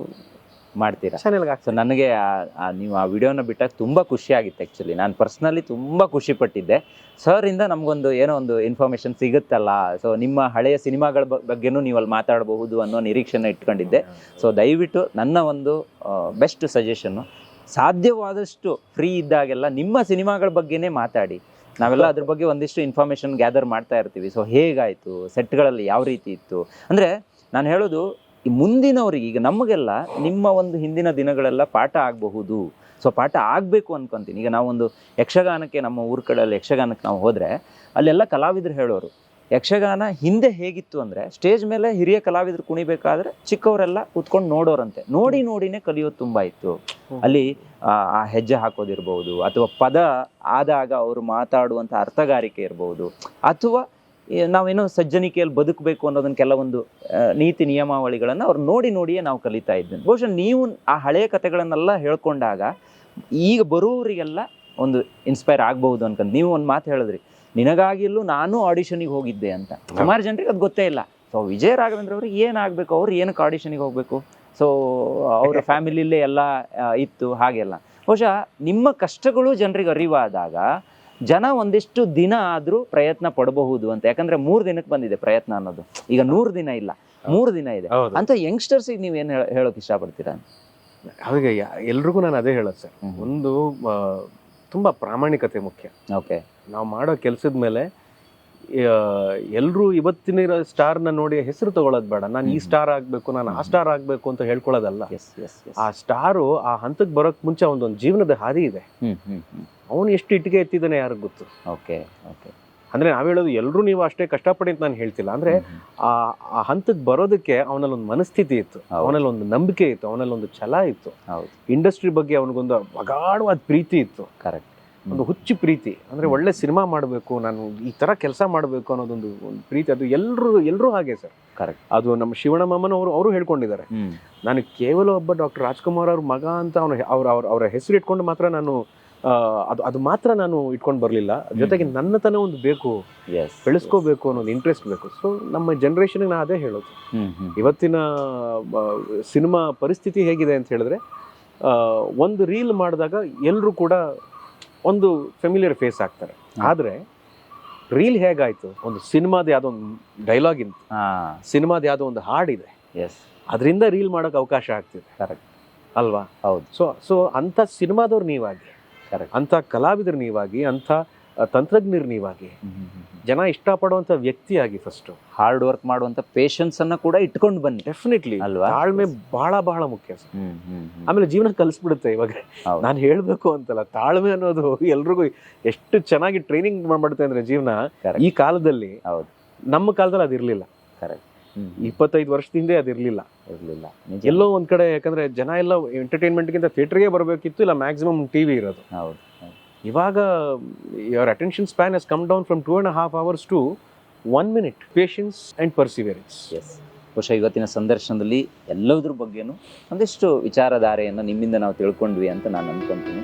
ಮಾಡ್ತೀರಾ? ಚಾನೆಲ್ಗೆ ಸೊ ನನಗೆ ಆ- ಆ ನೀವು ಆ ವಿಡಿಯೋನ ಬಿಟ್ಟಾಗ ತುಂಬ ಖುಷಿ ಆಗಿತ್ತು ಆ್ಯಕ್ಚುಲಿ ನಾನು ಪರ್ಸ್ನಲಿ ತುಂಬ ಖುಷಿ ಪಟ್ಟಿದ್ದೆ. ಸರ್ ಇಂದ ನಮಗೊಂದು ಏನೋ ಒಂದು ಇನ್ಫಾರ್ಮೇಷನ್ ಸಿಗುತ್ತಲ್ಲ? ಸೊ ನಿಮ್ಮ ಹಳೆಯ ಸಿನಿಮಾಗಳ ಬ- ಬಗ್ಗೆನೂ ನೀವು ಅಲ್ಲಿ ಮಾತಾಡಬಹುದು ಅನ್ನೋ ನಿರೀಕ್ಷೆನ ಇಟ್ಕೊಂಡಿದ್ದೆ. ಸೊ ದಯವಿಟ್ಟು ನನ್ನ ಒಂದು ಬೆಸ್ಟ್ ಸಜೆಷನ್ನು ಸಾಧ್ಯವಾದಷ್ಟು ಫ್ರೀ ಇದ್ದಾಗೆಲ್ಲ ನಿಮ್ಮ ಸಿನಿಮಾಗಳ ಬಗ್ಗೆನೇ ಮಾತಾಡಿ. ನಾವೆಲ್ಲ ಅದ್ರ ಬಗ್ಗೆ ಒಂದಿಷ್ಟು ಇನ್ಫಾರ್ಮೇಷನ್ ಗ್ಯಾದರ್ ಮಾಡ್ತಾ ಇರ್ತೀವಿ. ಸೊ ಹೇಗಾಯಿತು? ಸೆಟ್ಗಳಲ್ಲಿ ಯಾವ ರೀತಿ ಇತ್ತು? ಅಂದರೆ ನಾನು ಹೇಳೋದು ಈ ಮುಂದಿನವರಿಗೆ ಈಗ ನಮಗೆಲ್ಲ ನಿಮ್ಮ ಒಂದು ಹಿಂದಿನ ದಿನಗಳೆಲ್ಲ ಪಾಠ ಆಗಬಹುದು. ಸೊ ಪಾಠ ಆಗಬೇಕು ಅನ್ಕೊಂತೀನಿ. ಈಗ ನಾವೊಂದು ಯಕ್ಷಗಾನಕ್ಕೆ ನಮ್ಮ ಊರ ಕಡೆಯಲ್ಲಿ ಯಕ್ಷಗಾನಕ್ಕೆ ನಾವು ಹೋದರೆ ಅಲ್ಲೆಲ್ಲ ಕಲಾವಿದರು ಹೇಳೋರು ಯಕ್ಷಗಾನ ಹಿಂದೆ ಹೇಗಿತ್ತು ಅಂದ್ರೆ ಸ್ಟೇಜ್ ಮೇಲೆ ಹಿರಿಯ ಕಲಾವಿದರು ಕುಣಿಬೇಕಾದ್ರೆ ಚಿಕ್ಕವರೆಲ್ಲ ಕುತ್ಕೊಂಡು ನೋಡೋರಂತೆ. ನೋಡಿ ನೋಡಿನೇ ಕಲಿಯೋದು ತುಂಬಾ ಇತ್ತು. ಅಲ್ಲಿ ಆ, ಹೆಜ್ಜೆ ಹಾಕೋದಿರ್ಬೋದು ಅಥವಾ ಪದ ಆದಾಗ ಅವರು ಮಾತಾಡುವಂಥ ಅರ್ಥಗಾರಿಕೆ ಇರ್ಬೋದು ಅಥವಾ ನಾವೇನೋ ಸಜ್ಜನಿಕೆಯಲ್ಲಿ ಬದುಕಬೇಕು ಅನ್ನೋದನ್ನ ಕೆಲವೊಂದು ನೀತಿ ನಿಯಮಾವಳಿಗಳನ್ನು ಅವ್ರು ನೋಡಿ ನೋಡಿಯೇ ನಾವು ಕಲಿತಾ ಇದ್ವಿ ಬಹುಶಃ ನೀವು ಆ ಹಳೆಯ ಕಥೆಗಳನ್ನೆಲ್ಲ ಹೇಳ್ಕೊಂಡಾಗ ಈಗ ಬರೋರಿಗೆಲ್ಲ ಒಂದು ಇನ್ಸ್ಪೈರ್ ಆಗ್ಬಹುದು ಅನ್ಕಂಡು ನೀವು ಒಂದು ಮಾತು ಹೇಳಿದ್ರಿ, ನಿನಗಾಗಿಲ್ಲೂ ನಾನು ಆಡಿಷನಿಗೆ ಹೋಗಿದ್ದೆ ಅಂತ. ಸುಮಾರು ಜನರಿಗೆ ಅದು ಗೊತ್ತೇ ಇಲ್ಲ. ಸೊ, ವಿಜಯ ರಾಘವೇಂದ್ರ ಅವ್ರಿಗೆ ಏನಾಗಬೇಕು ಅವ್ರು ಏನಕ್ಕೆ ಆಡಿಷನಿಗೆ ಹೋಗಬೇಕು? ಸೊ, ಅವರ ಫ್ಯಾಮಿಲಿಲೇ ಎಲ್ಲ ಇತ್ತು, ಹಾಗೆಲ್ಲ. ಬಹುಶಃ ನಿಮ್ಮ ಕಷ್ಟಗಳು ಜನರಿಗೆ ಅರಿವಾದಾಗ ಜನ ಒಂದಿಷ್ಟು ದಿನ ಆದರೂ ಪ್ರಯತ್ನ ಪಡಬಹುದು ಅಂತ. ಯಾಕಂದ್ರೆ ಮೂರು ದಿನಕ್ಕೆ ಬಂದಿದೆ ಪ್ರಯತ್ನ ಅನ್ನೋದು. ಈಗ ನೂರು ದಿನ ಇಲ್ಲ. ಮೂರು ದಿನ ಇದೆ. ಅಂತ ಯಂಗ್ಸ್ಟರ್ಸಿಗೆ ನೀವು ಏನು ಹೇಳೋಕೆ ಇಷ್ಟಪಡ್ತೀರಾ? ಹಾಗೆ ಎಲ್ರಿಗೂ ನಾನು ಅದೇ ಹೇಳೋದು ಸರ್. ಒಂದು ತುಂಬ ಪ್ರಾಮಾಣಿಕತೆ ಮುಖ್ಯ. ಓಕೆ. ನಾವು ಮಾಡೋ ಕೆಲಸದ ಮೇಲೆ ಎಲ್ಲರೂ ಇವತ್ತಿನ ಸ್ಟಾರ್ನ ನೋಡಿ ಹೆಸರು ತಗೊಳ್ಳೋದು ಬೇಡ. ನಾನು ಈ ಸ್ಟಾರ್ ಆಗಬೇಕು ನಾನು ಆ ಸ್ಟಾರ್ ಆಗಬೇಕು ಅಂತ ಹೇಳ್ಕೊಳ್ಳೋದಲ್ಲ. ಎಸ್ ಎಸ್ ಎಸ್ ಆ ಸ್ಟಾರು ಆ ಹಂತಕ್ಕೆ ಬರೋಕ್ಕೆ ಮುಂಚೆ ಒಂದೊಂದು ಜೀವನದ ಹಾದಿ ಇದೆ. ಅವನು ಎಷ್ಟು ಇಟ್ಟಿಗೆ ಎತ್ತಿದ್ದಾನೆ ಯಾರಿಗೆ ಗೊತ್ತು? ಓಕೆ ಓಕೆ ಅಂದರೆ ನಾವು ಹೇಳೋದು ಎಲ್ಲರೂ ನೀವು ಅಷ್ಟೇ ಕಷ್ಟಪಡಿ ಅಂತ ನಾನು ಹೇಳ್ತಿಲ್ಲ. ಅಂದರೆ ಆ ಆ ಹಂತಕ್ಕೆ ಬರೋದಕ್ಕೆ ಅವನಲ್ಲಿ ಒಂದು ಮನಸ್ಥಿತಿ ಇತ್ತು. ಅವನಲ್ಲಿ ಒಂದು ನಂಬಿಕೆ ಇತ್ತು ಅವನಲ್ಲಿ ಒಂದು ಛಲ ಇತ್ತು. ಹೌದು. ಇಂಡಸ್ಟ್ರಿ ಬಗ್ಗೆ ಅವನಿಗೊಂದು ಅಗಾಢವಾದ ಪ್ರೀತಿ ಇತ್ತು. ಕರೆಕ್ಟ್ ಒಂದು ಹುಚ್ಚು ಪ್ರೀತಿ. ಅಂದರೆ ಒಳ್ಳೆ ಸಿನಿಮಾ ಮಾಡಬೇಕು ನಾನು ಈ ಥರ ಕೆಲಸ ಮಾಡಬೇಕು ಅನ್ನೋದೊಂದು ಒಂದು ಪ್ರೀತಿ. ಅದು ಎಲ್ಲರೂ ಎಲ್ಲರೂ ಹಾಗೆ ಸರ್. ಕರೆಕ್ಟ್ ಅದು ನಮ್ಮ ಶಿವಣ್ಣ ಮಾಮನ ಅವರು ಅವರು ಹೇಳ್ಕೊಂಡಿದ್ದಾರೆ. ನಾನು ಕೇವಲ ಒಬ್ಬ ಡಾಕ್ಟರ್ ರಾಜ್ಕುಮಾರ್ ಅವ್ರ ಮಗ ಅಂತ ಅವನು ಅವ್ರ ಅವ್ರ ಅವರ ಹೆಸರು ಇಟ್ಕೊಂಡು ಮಾತ್ರ ನಾನು ಅದು ಅದು ಮಾತ್ರ ನಾನು ಇಟ್ಕೊಂಡು ಬರಲಿಲ್ಲ. ಜೊತೆಗೆ ನನ್ನತನ ಒಂದು ಬೇಕು. ಬೆಳೆಸ್ಕೋಬೇಕು ಅನ್ನೋದು ಇಂಟ್ರೆಸ್ಟ್ ಬೇಕು. ಸೊ ನಮ್ಮ ಜನ್ರೇಷನ್ಗೆ ನಾನು ಅದೇ ಹೇಳೋದು. ಇವತ್ತಿನ ಸಿನಿಮಾ ಪರಿಸ್ಥಿತಿ ಹೇಗಿದೆ ಅಂತ ಹೇಳಿದ್ರೆ ಒಂದು ರೀಲ್ ಮಾಡಿದಾಗ ಎಲ್ಲರೂ ಕೂಡ ಒಂದು ಫೆಮಿಲಿಯರ್ ಫೇಸ್ ಆಗ್ತಾರೆ. ಆದರೆ ರೀಲ್ ಹೇಗಾಯ್ತು? ಒಂದು ಸಿನಿಮಾದ ಯಾವುದೋ ಒಂದು ಡೈಲಾಗ್ ಇಂತ. ಸಿನಿಮಾದ ಯಾವುದೋ ಒಂದು ಹಾಡಿದೆ. ಎಸ್ ಅದರಿಂದ ರೀಲ್ ಮಾಡೋಕೆ ಅವಕಾಶ ಆಗ್ತಿದೆ. ಕರೆಕ್ಟ್ ಅಲ್ವಾ? ಹೌದು. ಸೊ ಸೊ ಅಂಥ ಸಿನಿಮಾದವ್ರು ನೀವಾಗಿ ಅಂಥ ಕಲಾವಿದರು ನೀವಾಗಿ ಅಂಥ ತಂತ್ರಜ್ಞರು ನೀವಾಗಿ ಜನ ಇಷ್ಟಪಡುವಂಥ ವ್ಯಕ್ತಿಯಾಗಿ ಫಸ್ಟ್ ಹಾರ್ಡ್ ವರ್ಕ್ ಮಾಡುವಂತ ಪೇಷನ್ಸ್ ಅನ್ನ ಕೂಡ ಇಟ್ಕೊಂಡು ಬನ್ನಿ. ಡೆಫಿನೆಟ್ಲಿ ಅಲ್ವಾ? ತಾಳ್ಮೆ ಬಹಳ ಬಹಳ ಮುಖ್ಯ ಸರ್. ಆಮೇಲೆ ಜೀವನ ಕಲಿಸ್ಬಿಡುತ್ತೆ ಇವಾಗ. ನಾನು ಹೇಳಬೇಕು ಅಂತಲ್ಲ ತಾಳ್ಮೆ ಅನ್ನೋದು ಎಲ್ರಿಗೂ ಎಷ್ಟು ಚೆನ್ನಾಗಿ ಟ್ರೈನಿಂಗ್ ಮಾಡ್ಬಿಡುತ್ತೆ ಅಂದ್ರೆ ಜೀವನ ಈ ಕಾಲದಲ್ಲಿ ಹೌದು. ನಮ್ಮ ಕಾಲದಲ್ಲಿ ಅದಿರಲಿಲ್ಲ. ಕರೆಕ್ಟ್ ಇಪ್ಪತ್ತೈದು ವರ್ಷದಿಂದ ಅದಿರಲಿಲ್ಲ. ಇರಲಿಲ್ಲ. ಎಲ್ಲೋ ಒಂದ್ ಕಡೆ ಯಾಕಂದ್ರೆ ಜನ ಎಲ್ಲ ಎಂಟರ್ಟೈನ್ಮೆಂಟ್ಗಿಂತ ಥಿಯೇಟರ್ಗೆ ಬರಬೇಕಿತ್ತು ಇಲ್ಲ ಮ್ಯಾಕ್ಸಿಮಮ್ ಟಿವಿ ಇರೋದು. ಹೌದು. ಇವಾಗ your attention span has come down from two and half hours to one minute patience and perseverance yes ಬಹುಶಃ ಇವತ್ತಿನ ಸಂದರ್ಶನದಲ್ಲಿ ಎಲ್ಲದ್ರ ಬಗ್ಗೆನೂ ಒಂದಿಷ್ಟು ವಿಚಾರಧಾರೆಯನ್ನು ನಿಮ್ಮಿಂದ ನಾವು ತಿಳ್ಕೊಂಡ್ವಿ ಅಂತ ನಾನು ಅನ್ಕೊಂತೀನಿ.